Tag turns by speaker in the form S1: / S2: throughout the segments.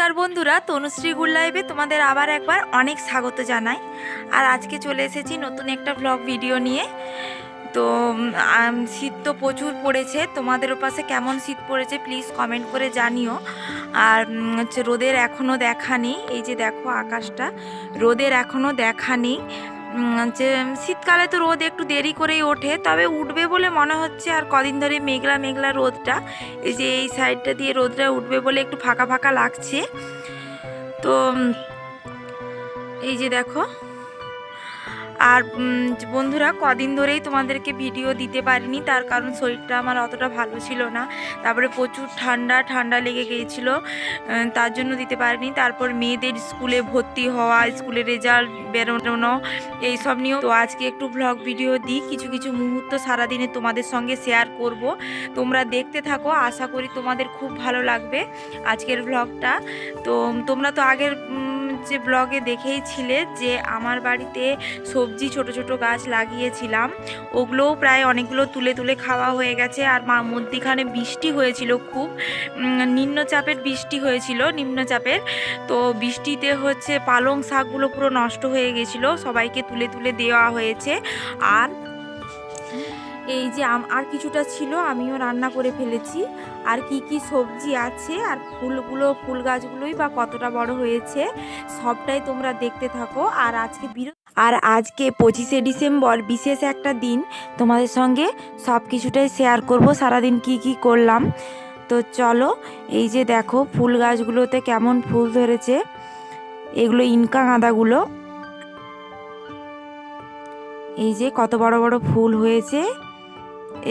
S1: নমস্কার বন্ধুরা, তনুশ্রী গুল লাইভে তোমাদের আবার একবার অনেক স্বাগত জানাই। আর আজকে চলে এসেছি নতুন একটা ব্লগ ভিডিও নিয়ে। তো শীত তো প্রচুর পড়েছে, তোমাদের ওপাশে কেমন শীত পড়েছে প্লিজ কমেন্ট করে জানিও। আর হচ্ছে রোদের এখনও দেখা নেই, এই যে দেখো আকাশটা, রোদের এখনও দেখা নেই। যে শীতকালে তো রোদ একটু দেরি করেই ওঠে, তবে উঠবে বলে মনে হচ্ছে আর কদিন ধরে মেঘলা মেঘলা রোদটা, এই যে এই সাইডটা দিয়ে রোদটা উঠবে বলে একটু ফাঁকা ফাঁকা লাগছে। তো, এই যে দেখো আর বন্ধুরা কদিন ধরেই তোমাদেরকে ভিডিও দিতে পারিনি, তার কারণ শরীরটা আমার অতটা ভালো ছিল না। তারপরে প্রচুর ঠান্ডা ঠান্ডা লেগে গিয়েছিল তার জন্য দিতে পারিনি। তারপর মেয়েদের স্কুলে ভর্তি হওয়া স্কুলে রেজাল্ট বেরোনো, এইসব নিয়েও তো আজকে একটু ব্লগ ভিডিও দিই। কিছু কিছু মুহূর্ত সারাদিনে তোমাদের সঙ্গে শেয়ার করব। তোমরা দেখতে থাকো, আশা করি তোমাদের খুব ভালো লাগবে আজকের ব্লগটা তো, তোমরা তো আগের যে ব্লগে দেখেইছিলে যে আমার বাড়িতে সবজি ছোট ছোট গাছ লাগিয়েছিলাম। ওগুলোও প্রায় অনেকগুলো তুলে তুলে খাওয়া হয়ে গেছে আর মা মধ্যিখানে বৃষ্টি হয়েছিল খুব। নিম্নচাপের বৃষ্টি হয়েছিল, নিম্নচাপের। তো বৃষ্টিতে হচ্ছে পালং শাকগুলো পুরো নষ্ট হয়ে গেছিল, সবাইকে তুলে তুলে দেওয়া হয়েছে। আর এই যে আর কিছুটা ছিল, আমিও রান্না করে ফেলেছি। আর কি কি সবজি আছে আর ফুলগুলো, ফুল গাছগুলোই বা কতটা বড় হয়েছে, সবটাই তোমরা দেখতে থাকো। আর আজকে বিরো আর আজকে পঁচিশে ডিসেম্বর বিশেষ একটা দিন, তোমাদের সঙ্গে সব কিছুটাই শেয়ার করব। সারাদিন কি কি করলাম। তো চলো, এই যে দেখো ফুল গাছগুলোতে কেমন ফুল ধরেছে, এগুলো ইনকা গাঁদাগুলো এই যে কত বড় বড় ফুল হয়েছে।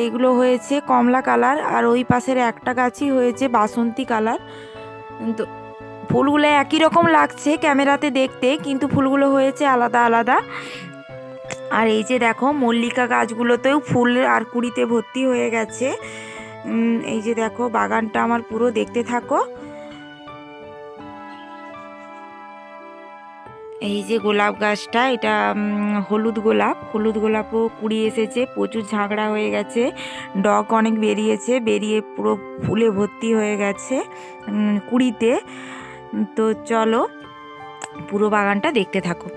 S1: এগুলো হয়েছে কমলা কালার আর ওই পাশের একটা গাছই হয়েছে বাসন্তী কালার। তো ফুলগুলো একই রকম লাগছে ক্যামেরাতে দেখতে, কিন্তু ফুলগুলো হয়েছে আলাদা আলাদা। আর এই যে দেখো মল্লিকা গাছগুলোতেও ফুল আর কুড়িতে ভর্তি হয়ে গেছে। এই যে দেখো বাগানটা আমার পুরো দেখতে থাকো। এই যে গোলাপ গাছটা, এটা হলুদ গোলাপ। হলুদ গোলাপও কুড়ি এসেছে, প্রচুর ঝাঁকড়া হয়ে গেছে, ডগ অনেক বেরিয়েছে, বেরিয়ে পুরো ফুলে ভর্তি হয়ে গেছে কুড়িতে। তো চলো, পুরো বাগানটা দেখতে থাকো।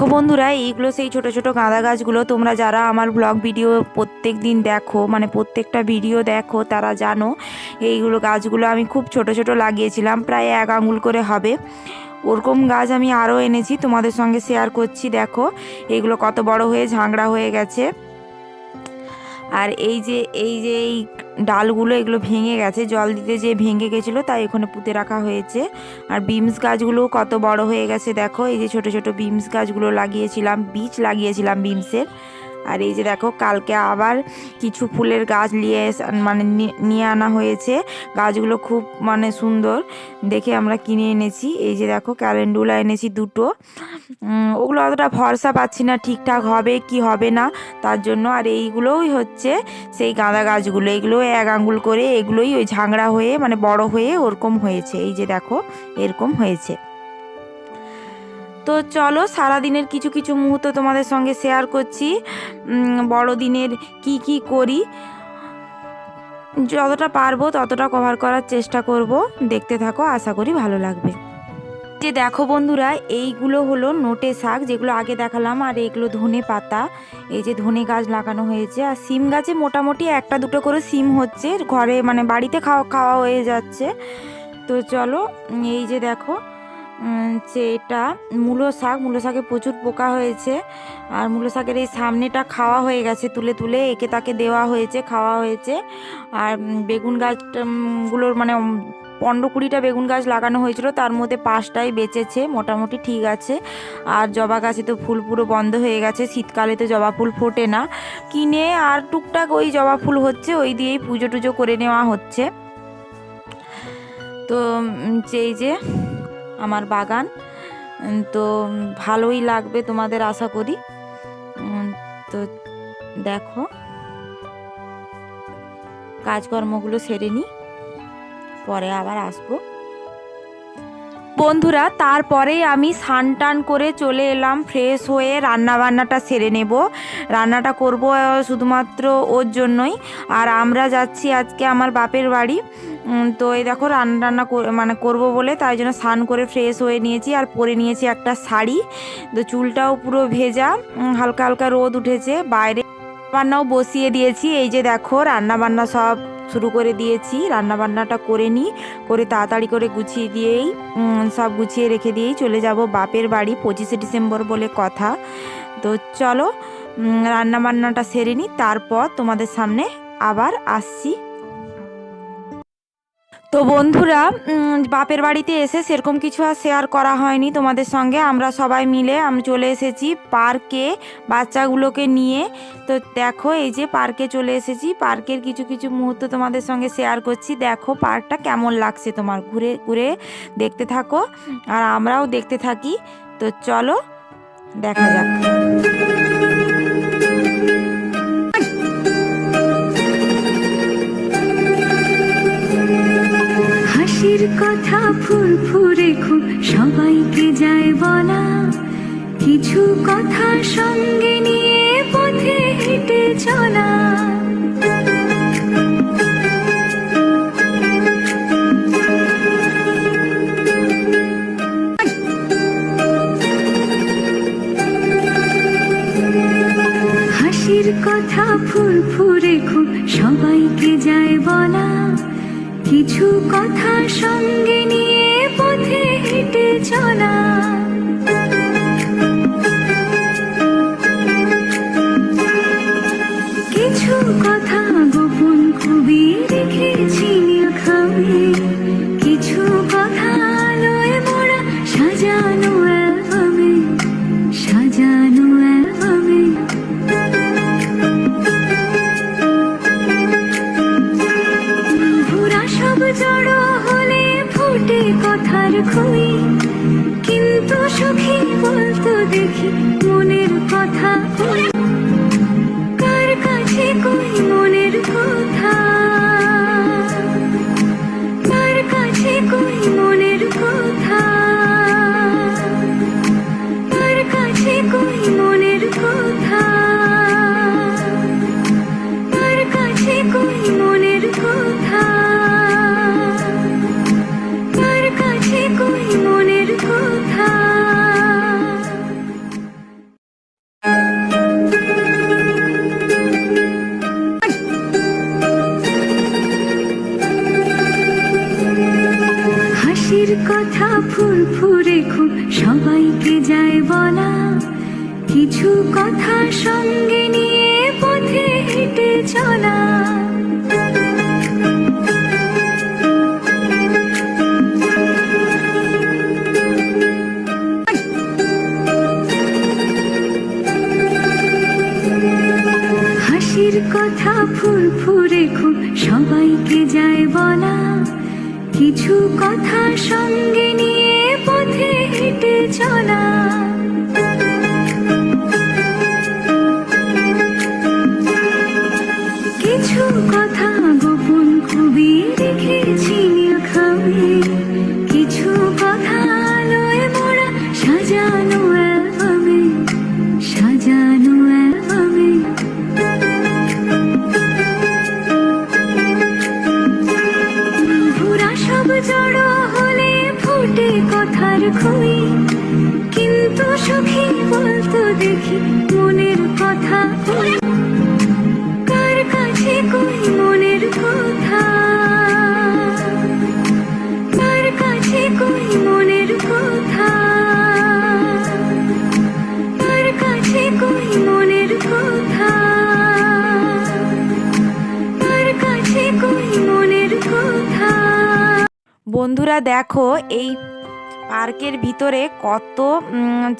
S1: তো বন্ধুরা, এইগুলো সেই ছোট ছোট গাঁদা গাছগুলো। তোমরা যারা আমার ব্লগ ভিডিও প্রত্যেক দিন দেখো মানে প্রত্যেকটা ভিডিও দেখো, তারা জানো, এইগুলো গাছগুলো আমি খুব ছোট ছোট লাগিয়েছিলাম, প্রায় এক আঙুল করে হবে। ওরকম গাছ আমি আরও এনেছি, তোমাদের সঙ্গে শেয়ার করছি, দেখো। এইগুলো কত বড় হয়ে ঝাংড়া হয়ে গেছে। আর এই যে এই যে এই ডালগুলো এগুলো ভেঙে গেছে, জল দিতে যে ভেঙে গেছিল, তাই এখানে পুঁতে রাখা হয়েছে। আর বিমস গাছগুলো কত বড় হয়ে গেছে দেখো, এই যে ছোট ছোট বিমস গাছগুলো লাগিয়েছিলাম, বীজ লাগিয়েছিলাম বিমসের। আর এই যে দেখো, কালকে আবার কিছু ফুলের গাছ নিয়ে মানে নিয়ে আনা হয়েছে। গাছগুলো খুব মানে সুন্দর। দেখে আমরা কিনে এনেছি। এই যে দেখো, ক্যালেন্ডুলা এনেছি দুটো। ওগুলো অতটা ভরসা পাচ্ছি না, ঠিকঠাক হবে কি হবে না, তার জন্য। আর এইগুলোই হচ্ছে সেই গাঁদা গাছগুলো। এগুলো এক আঙ্গুল করে, এগুলোই ওই ঝাংড়া হয়ে মানে বড় হয়ে ওরকম হয়েছে। এই যে দেখো, এরকম হয়েছে। তো চলো সারাদিনের কিছু কিছু মুহূর্ত তোমাদের সঙ্গে শেয়ার করছি। বড়দিনের কি কি করি, যতটা পারব ততটা কভার করার চেষ্টা করব। দেখতে থাকো, আশা করি ভালো লাগবে। যে দেখো বন্ধুরা, এইগুলো হলো নোটে শাক, যেগুলো আগে দেখালাম, আর এগুলো ধনে পাতা। এই যে ধনে গাছ লাগানো হয়েছে, আর সিম গাছে মোটামুটি একটা দুটো করে সিম হচ্ছে। ঘরে মানে বাড়িতে খাওয়া খাওয়া হয়ে যাচ্ছে। তো চলো, এই যে দেখো যে এটা মূলো শাক, মূলো শাকে প্রচুর পোকা হয়েছে। আর মূলো শাকের এই সামনেটা খাওয়া হয়ে গেছে তুলে তুলে, একে তাকে দেওয়া হয়েছে, খাওয়া হয়েছে। আর বেগুন গাছগুলোর মানে পনেরো কুড়িটা বেগুন গাছ লাগানো হয়েছিল, তার মধ্যে পাঁচটাই বেঁচেছে, মোটামুটি ঠিক আছে। আর জবা গাছে তো ফুল পুরো বন্ধ হয়ে গেছে, শীতকালে তো জবা ফুল ফোটে না। কিনে আর টুকটাক ওই জবা ফুল হচ্ছে, ওই দিয়েই পুজো টুজো করে নেওয়া হচ্ছে। তো এই যে আমার বাগান। তো ভালোই লাগবে তোমাদের আশা করি। তো দেখো। কাজকর্মগুলো সেরে নিই পরে আবার আসব। বন্ধুরা তারপরেই আমি স্নান টান করে চলে এলাম ফ্রেশ হয়ে রান্না বান্নাটা সেরে নেব। রান্নাটা করব শুধুমাত্র ওর জন্যই। আর আমরা যাচ্ছি আজকে আমার বাপের বাড়ি। তো এই দেখো রান্না টান্না মানে করব বলে, তাই জন্য স্নান করে ফ্রেশ হয়ে নিয়েছি আর পরে নিয়েছি একটা শাড়ি। তো চুলটাও পুরো ভেজা হালকা হালকা রোদ উঠেছে। বাইরে রান্নাও বসিয়ে দিয়েছি। এই যে দেখো রান্না বান্না সব শুরু করে দিয়েছি, রান্নাবান্নাটা করে নিই, করে তাড়াতাড়ি করে গুছিয়ে দিয়েই সব গুছিয়ে রেখে দিয়েই চলে যাব বাপের বাড়ি, পঁচিশে ডিসেম্বর বলে কথা। তো চলো রান্নাবান্নাটা রান্না বান্নাটা সেরে নিই, তারপর তোমাদের সামনে আবার আসছি। তো বন্ধুরা বাপের বাড়িতে এসে সেরকম কিছু আর শেয়ার করা হয়নি তোমাদের সঙ্গে। আমরা সবাই মিলে আমি চলে এসেছি পার্কে বাচ্চাগুলোকে নিয়ে। তো দেখো, এই যে পার্কে চলে এসেছি। পার্কের কিছু কিছু মুহূর্ত তোমাদের সঙ্গে শেয়ার করছি। দেখো পার্কটা কেমন লাগছে তোমার। ঘুরে ঘুরে দেখতে থাকো আর আমরাও দেখতে থাকি। তো চলো, দেখা যাক।
S2: কথা ফুরফুরে খুব সবাইকে যায় বলা। কিছু কথা সঙ্গে নিয়ে পথে হেঁটে চলা। হাসির কথা ফুরফুরে খুব সবাইকে কিছু কথা সঙ্গে নিয়ে পথে হেঁটে চলা। কথার খুবই কিন্তু সখী বলতো দেখি মনের কথা। কার কাছে কই হেঁটে
S1: বন্ধুরা দেখো, এই পার্কের ভিতরে কত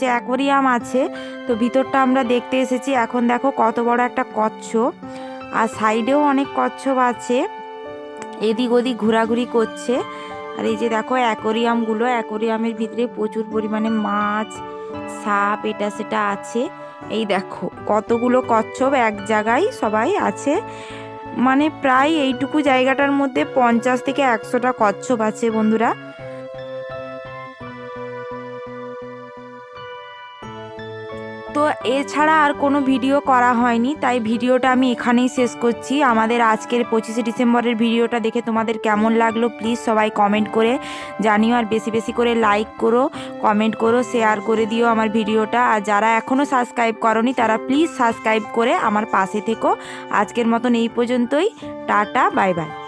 S1: যে অ্যাকোরিয়াম আছে, তো ভিতরটা আমরা দেখতে এসেছি। এখন দেখো কত বড় একটা কচ্ছপ, আর সাইডেও অনেক কচ্ছপ আছে। এদিক ওদিক ঘোরাঘুরি করছে। আর এই যে দেখো অ্যাকোরিয়ামগুলো অ্যাকোরিয়ামের ভিতরে প্রচুর পরিমাণে মাছ, সাপ, এটা সেটা আছে। এই দেখো, কতগুলো কচ্ছপ এক জায়গায় সবাই আছে। মানে প্রায় এইটুকু জায়গাটার মধ্যে পঞ্চাশ থেকে একশোটা কচ্ছপ আছে বন্ধুরা। তো এছাড়া আর কোনো ভিডিও করা হয়নি, তাই ভিডিওটা আমি এখানেই শেষ করছি। আমাদের আজকের পঁচিশে ডিসেম্বরের ভিডিওটা দেখে তোমাদের কেমন লাগল প্লিজ সবাই কমেন্ট করে জানিও, আর বেশি বেশি করে লাইক করো, কমেন্ট করো, শেয়ার করে দিও আমার ভিডিওটা। আর যারা এখনও সাবস্ক্রাইব করনি, তারা প্লিজ সাবস্ক্রাইব করে আমার পাশে থেকো। আজকের মতন এই পর্যন্তই, টাটা, বাই বাই।